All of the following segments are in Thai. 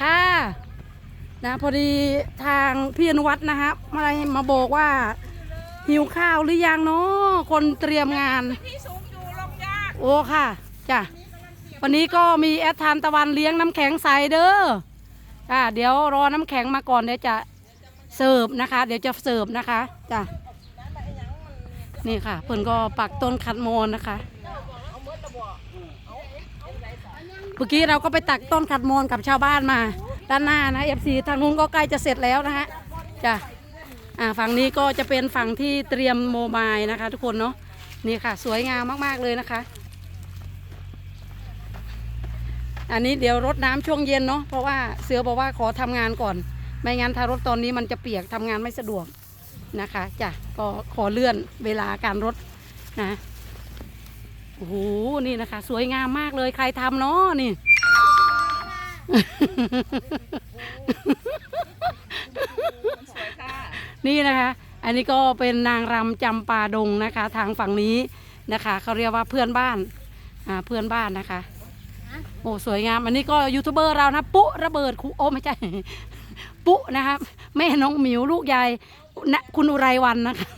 ค่ะนะพอดีทางพี่อนุวัฒน์นะฮะมามาบอกว่า หิวข้าวหรือยังเนาะคนเตรียมงาน ที่สูงอยู่ลงยากโอ้ค่ะจ้ะวันนี้ก็มีแอดทานตะวันเลี้ยงน้ำแข็งใสเด้อจ้ะเดี๋ยวรอน้ำแข็งมาก่อนเดี๋ยวจะเสิร์ฟนะคะ เดี๋ยวจะเสิร์ฟนะคะจ้ะนี่ค่ะเพิ่นก็ปักต้นคัดโมนนะคะ เมื่อกี้เราก็ไปตักต้นคัดโมนกับชาวบ้านมา ด้านหน้านะเอฟซีทางนู้นก็ใกล้จะเสร็จแล้วนะฮะจ้ะอ่าฝั่งนี้ก็จะเป็นฝั่งที่เตรียมโมบายนะคะ ทุกคนเนาะนี่ค่ะ สวยงามมากๆเลยนะคะอันนี้เดี๋ยวรดน้ำช่วงเย็นเนาะเพราะว่าเสือบอกว่าขอทำงานก่อน ไม่งั้นถ้ารดตอนนี้มันจะเปียกทำงานไม่สะดวกนะคะจ้ะก็ขอเลื่อนเวลาการรดนะ โอ้โห นี่นะคะ สวยงามมากเลยใครทำเนาะนี่ นี่นะคะ อันนี้ก็เป็นนางรำจำปาดงนะคะ ทางฝั่งนี้นะคะเขาเรียกว่าเพื่อนบ้านอ่าเพื่อนบ้านนะคะ โอ้สวยงาม อันนี้ก็ยูทูบเบอร์เรานะ ปุ๊ระเบิดคุโอ้ไม่ใช่ ปุ๊นะครับ แม่น้องหมิวลูกยาย นะคุณอุไรวันนะคะ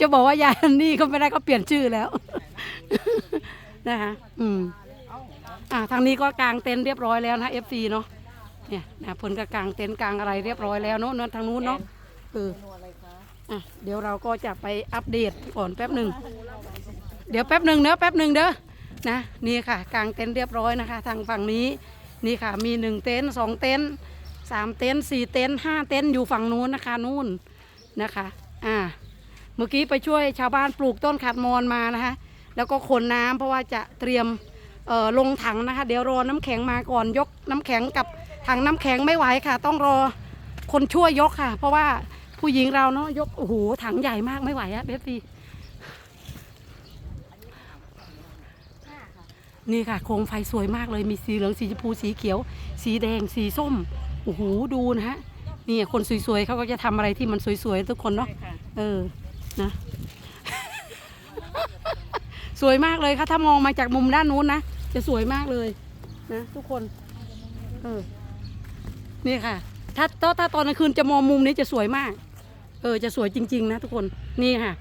จะบอกว่ายายอันนี่ก็ไม่ได้ก็เปลี่ยนชื่อแล้ว นะคะอืมอ่าทางนี้ก็กางเต็นท์เรียบร้อยแล้วนะเอฟซีเนาะเนี่ยนะผลก็กางเต็นท์กางอะไรเรียบร้อยแล้วเนาะเนอะทางนู้นเนาะเอออะเดี๋ยวเราก็จะไปอัปเดตก่อนแป๊บหนึ่งเดี๋ยวแป๊บหนึ่งเนอะแป๊บหนึ่งเด้อนะนี่ค่ะกางเต็นท์เรียบร้อยนะคะ ทางฝั่งนี้นี่ค่ะมีหนึ่งเต็นท์สองเต็นท์ สามเต็นท์สี่เต็นท์ห้าเต็นท์อยู่ฝั่งนู้นนะคะนู่นนะคะ อ่า เมื่อกี้ไปช่วยชาวบ้านปลูกต้นขัดมอนมานะคะ แล้วก็ขนน้ำเพราะว่าจะเตรียมเอ่อลงถังนะคะ เดี๋ยวรอน้ำแข็งมาก่อนยกน้ำแข็งกับถังน้ำแข็งไม่ไหวค่ะ ต้องรอคนช่วยยกค่ะ เพราะว่าผู้หญิงเราเนาะยกโอ้โหถังใหญ่มากไม่ไหวอะเบฟซีนี่ค่ะโคมไฟสวยมากเลยมีสีเหลืองสีชมพูสีเขียว สีแดงสีส้ม โอ้โหดูนะฮะนี่คนสวยๆเขาก็จะทำอะไรที่มันสวยๆทุกคนเนาะใช่ค่ะเออนะสวยมากเลยค่ะถ้ามองมาจากมุมด้านนู้นนะจะสวยมากเลยนะทุกคน เออ นี่ค่ะถ้าถ้าถ้าตอนกลางคืนจะมองมุมนี้จะสวยมาก เออ จะสวยจริง ๆ นะทุกคนนี่ค่ะ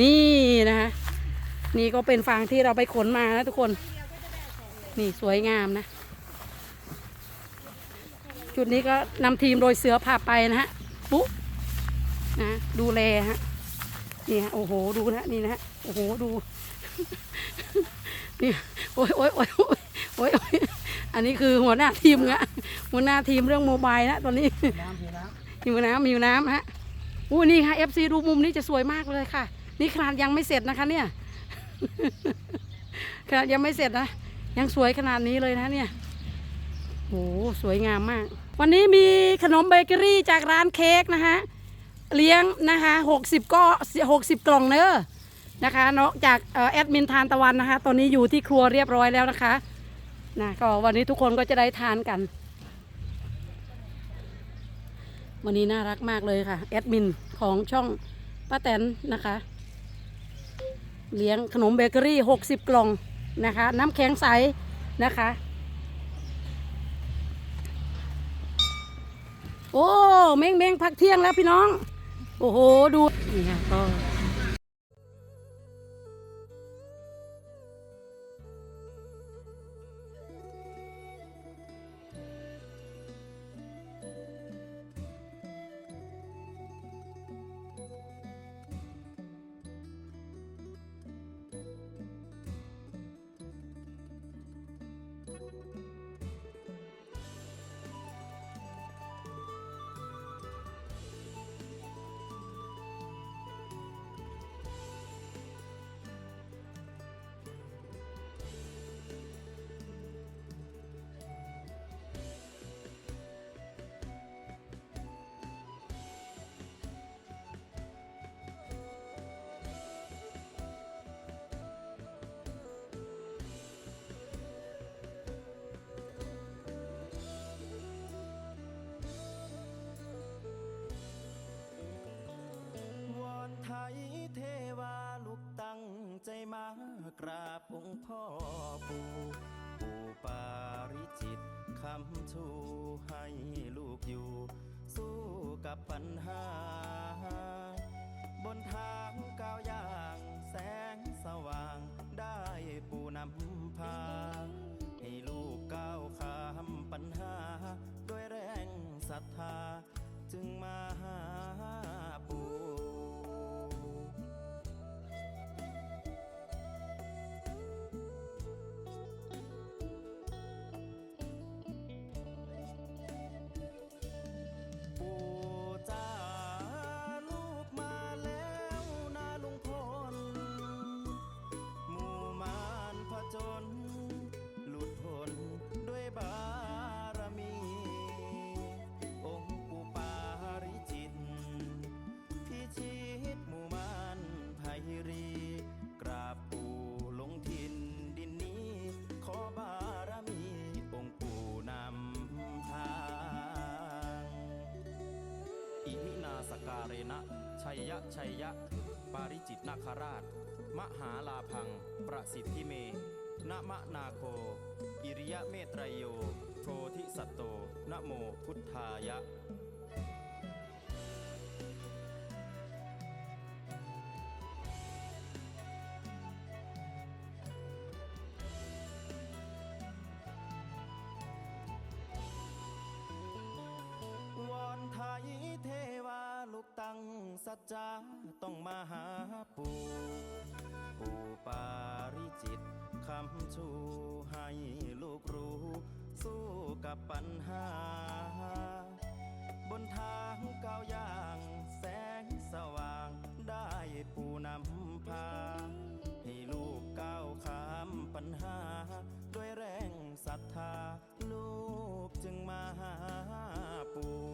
นี่นะคะนี่ก็เป็นฟางที่เราไปขนมานะทุกคน นี่สวยงามนะ จุดนี้ก็นำทีมโดยเสือพาไปนะฮะปุ๊นะดูแลฮะนี่ฮะโอ้โหดูนะนี่นะฮะโอ้โหดูนี่โอ้ยโอ้ยโอ้ยโอ้ยโอ้ยอันนี้คือหัวหน้าทีมนะหัวหน้าทีมเรื่องโมบายนะตอนนี้หิวน้ำหิวน้ำฮะอู้นี่ค่ะ FC ดูมุมนี้จะสวยมากเลยค่ะ นี่ขนาดยังไม่เสร็จนะคะเนี่ยขนาดยังไม่เสร็จนะยังสวยขนาดนี้เลยนะเนี่ย โอ้สวยงามมาก วันนี้มีขนมเบเกอรี่จากร้านเค้กนะคะ เลี้ยงนะคะหกสิบก็หกสิบกล่องเนอะนะคะนอกจากแอดมินทานตะวันนะคะ ตอนนี้อยู่ที่ครัวเรียบร้อยแล้วนะคะนะก็วันนี้ทุกคนก็จะได้ทานกัน วันนี้น่ารักมากเลยค่ะ แอดมินของช่องป้าแตนนะคะ เลี้ยงขนมเบเกอรี่ 60 กล่องนะคะ น้ำแข็งใสนะคะ โอ้เม้งเม้งพักเที่ยงแล้วพี่น้อง โอ้โห ดู นี่ค่ะก็ งพ่อปู่ปู่ปาริจิตคำชูให้ลูกอยู่ สู้กับปัญหา บนทางก้าวย่าง แสงสว่าง ได้ปู่นำพา ให้ลูกก้าวข้ามปัญหา ด้วยแรงศรัทธา จึงมาหา ชัยยะชัยยะ ปาริจิตนาคราช มหาลาพัง ประสิทธิเมนะมะนาโค อิริยะเมตรยโย โพธิสัตโตนะโมพุทธายะ สัจจาต้องมาหาปู่ปู่ปาริจิตคำชูให้ลูกรู้ สู้กับปัญหา บนทางก้าวย่าง แสงสว่าง ได้ปู่นำพา ให้ลูกก้าวข้ามปัญหา ด้วยแรงศรัทธา ลูกจึงมาหาปู่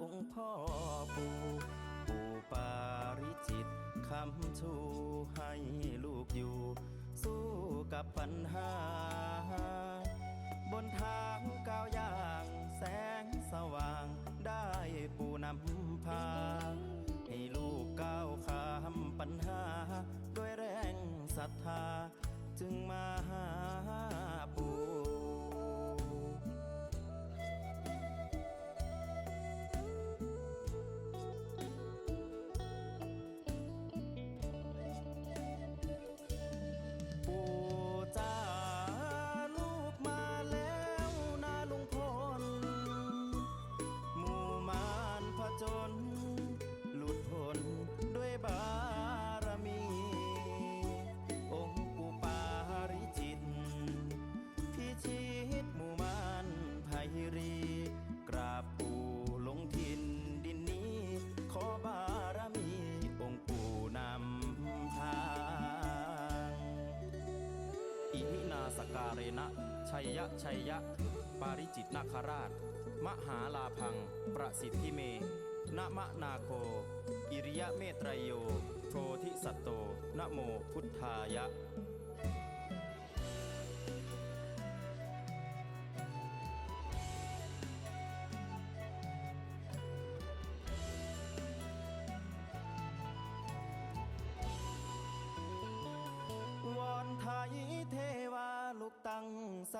องค์พ่อปู่ปู่ปาริจิตคำชูให้ลูกอยู่ สู้กับปัญหา บนทางก้าวย่าง แสงสว่าง ได้ปู่นำพา ให้ลูกก้าวข้ามปัญหา ด้วยแรงศรัทธา จึงมาหา สการเรณะชัยยะชัยยะ ปาริจิตนาคราช มหาลาพัง ประสิทธิเมนมะนาโค อิริยะเมตรยโย โพธิสัตโตนะโมพุทธายะ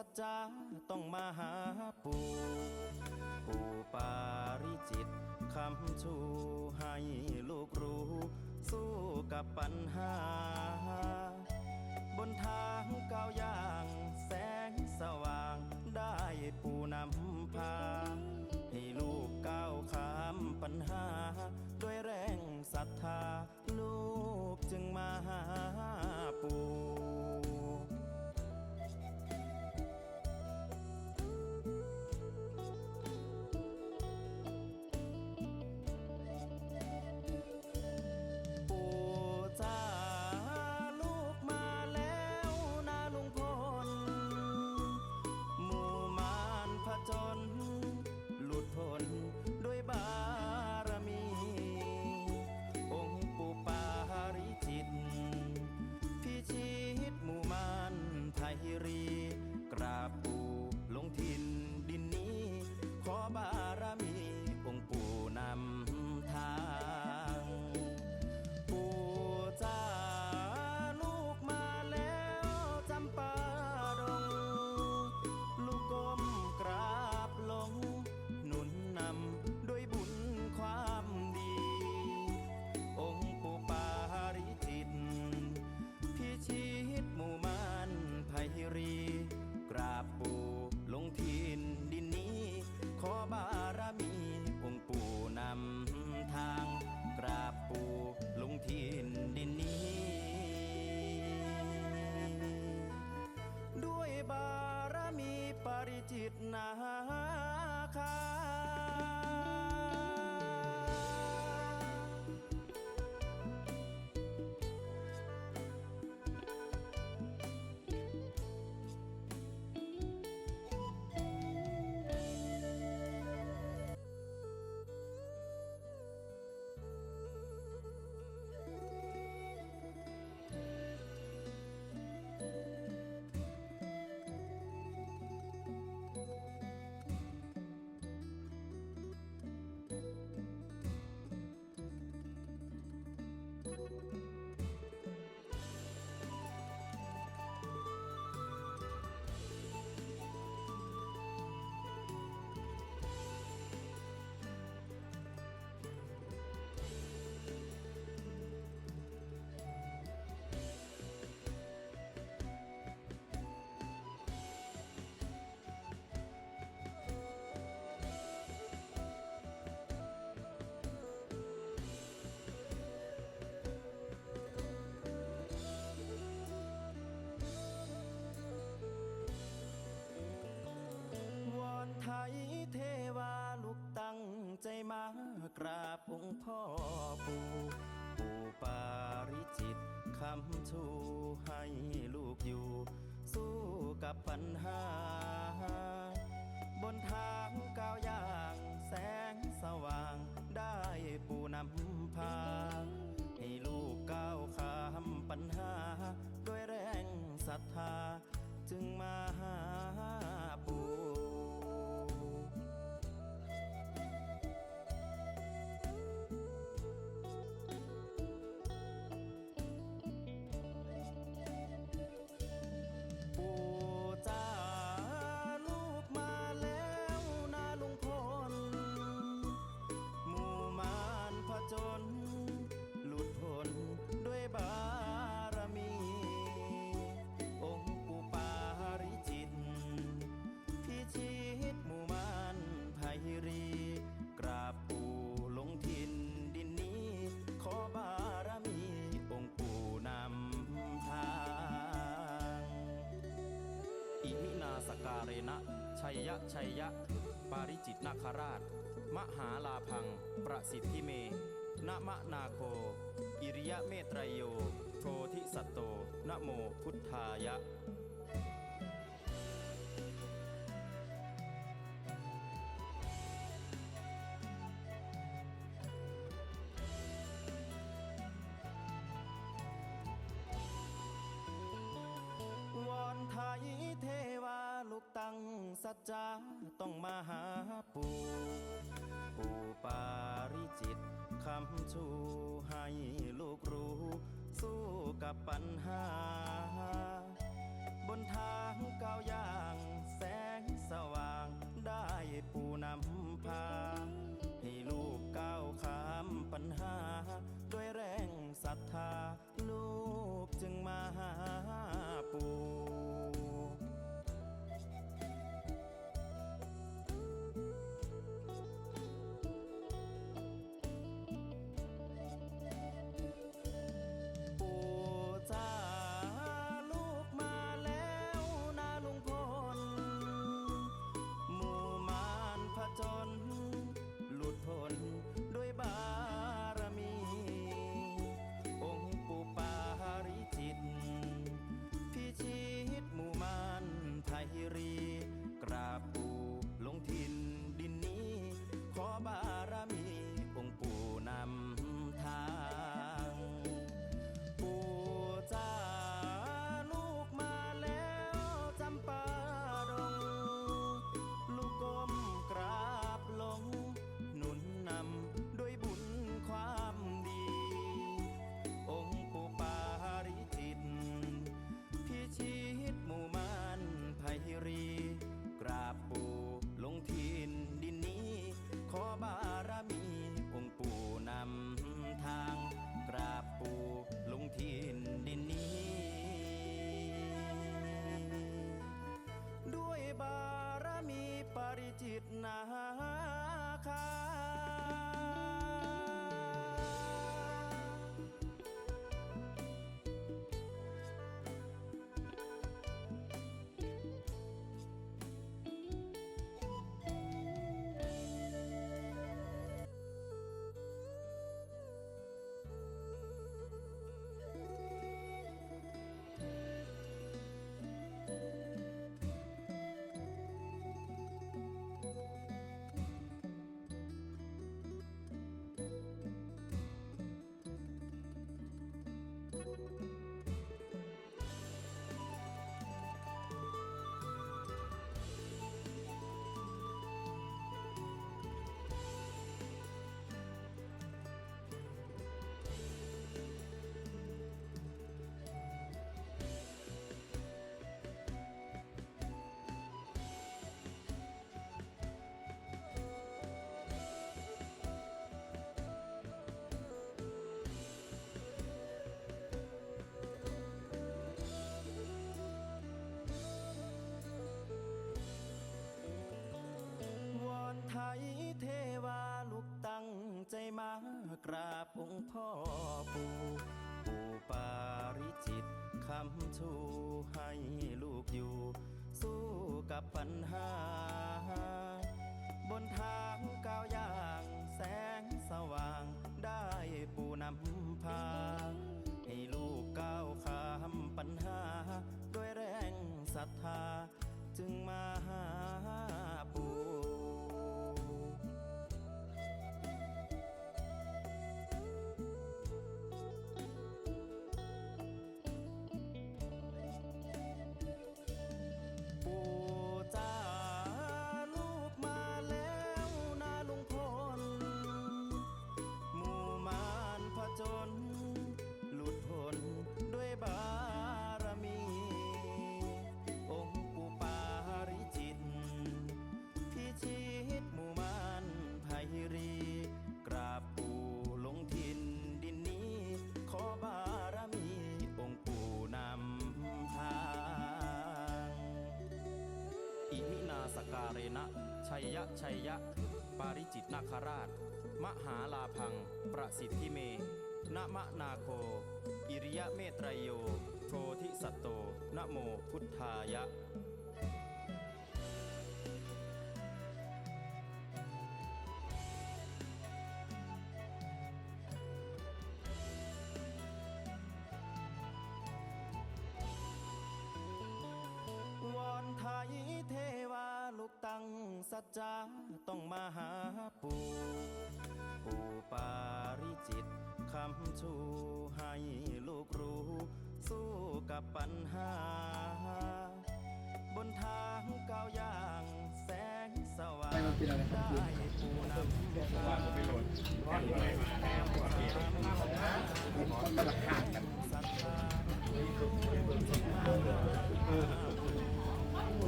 สัจจาต้องมาหาปู่ปู่ปาริจิตคำชูให้ลูกรู้ สู้กับปัญหา บนทางก้าวย่าง แสงสว่างได้ปู่นำพา ให้ลูกก้าวข้ามปัญหา ด้วยแรงศรัทธา ลูกจึงมาหาปู่ งค์พ่อปู่ปู่ปาริจิตคำชูให้ลูกอยู่ สู้กับปัญหา บนทางก้าวย่าง แสงสว่างได้ปู่นำพา ให้ลูกก้าวข้ามปัญหา ด้วยแรงศรัทธา จึงมาหา เรณะ ชัยยะ ชัยยะ ปาริจิตนาคราช มหาลาพัง ประสิทธิเมนมะนาโค อิริยะเมตรยโย โพธิสัตโตนะโมพุทธายะ สัจจาต้องมาหาปู่ปู่ปาริจิตคำชูให้ลูกรู้ สู้กับปัญหา บนทางก้าวย่างแส จิตนา งพ่อปู่ปู่ปาริจิตคำชูให้ลูกอยู่ สู้กับปัญหา บนทางก้าวย่างแสงสว่าง ได้ปู่นำพา ให้ลูกก้าวข้ามปัญหา ด้วยแรงศรัทธา จึงมาหา เรณะชัยยะชัยยะ ปาริจิตนาคราช มหาลาพัง ประสิทธิเมนะมะนาโค อิริยะเมตรยโย โพธิสัตโตนะโมพุทธายะ สัจจาต้องมาหาปู่ปู่ปาริจิตคำชูให้ลูกรู้ สู้กับปัญหา บนทางก้าวย่าง แสงสว่างได้ปูนำทางแก้มแก้มศรัทธาลูก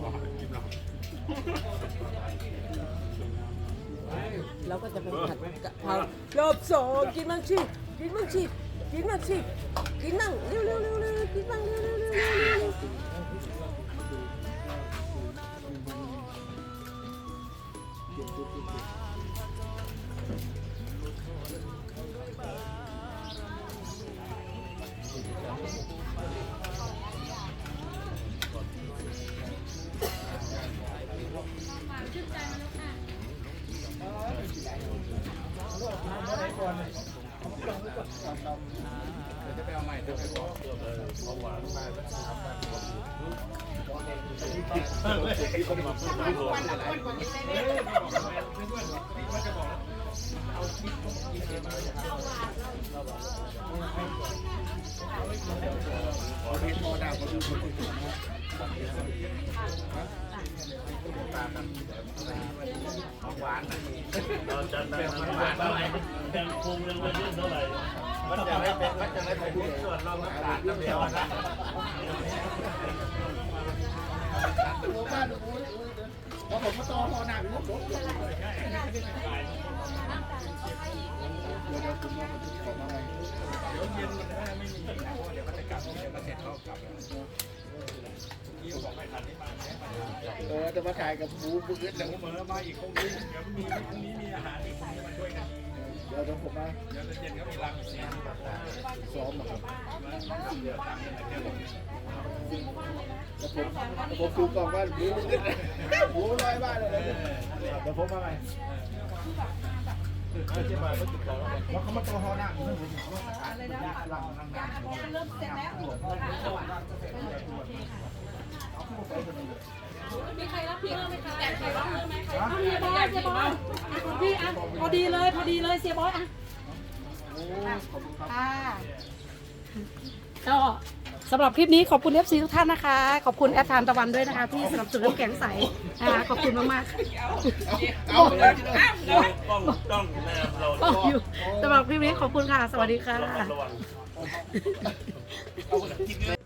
มา เราก็จะไปผัดกะเพรารอบสองกินมั่งชิกินมั่งชิกินมั่งชิกินมั่งเร็วเร็วเร็วเร็วกินมั่งเร็วเร็วเร็วเร็วเร็ว เออจะมาถ่ายกับหมูมืดแล้ว เหมือมาอีกคงนี้เดี๋ยวมีพรุ่งนี้มีอาหารอีกคงนี้มาช่วยกันเดี๋ยวเดี๋ยวผมมาเดี๋ยวเย็นก็มีรำอีกเนี่ยซ้อมนะครับแล้วผมผมดูกล่องว่าหมูมืดหมูลอยบ้านเลยเดี๋ยวผมมาใหม่เขามาตัวเขาหน้าอะไรนะหลังนั่งนั่งเริ่มเสร็จแล้ว มีใครรับพี่เพิ่มไหมคะแต่ใครรับเพิ่มไหมใครเอาเฮียบอยเฮียบอยอะของพี่อะพอดีเลยพอดีเลยเสียบอยอะค่ะก็สำหรับคลิปนี้ขอบคุณ FC ทุกท่านนะคะ ขอบคุณแอดทานตะวันด้วยนะคะ ที่สนับสนุนน้ำแข็งใสนะคะขอบคุณมากๆเอาเลยต้องต้องต้องอยู่สำหรับคลิปนี้ขอบคุณค่ะ สวัสดีค่ะ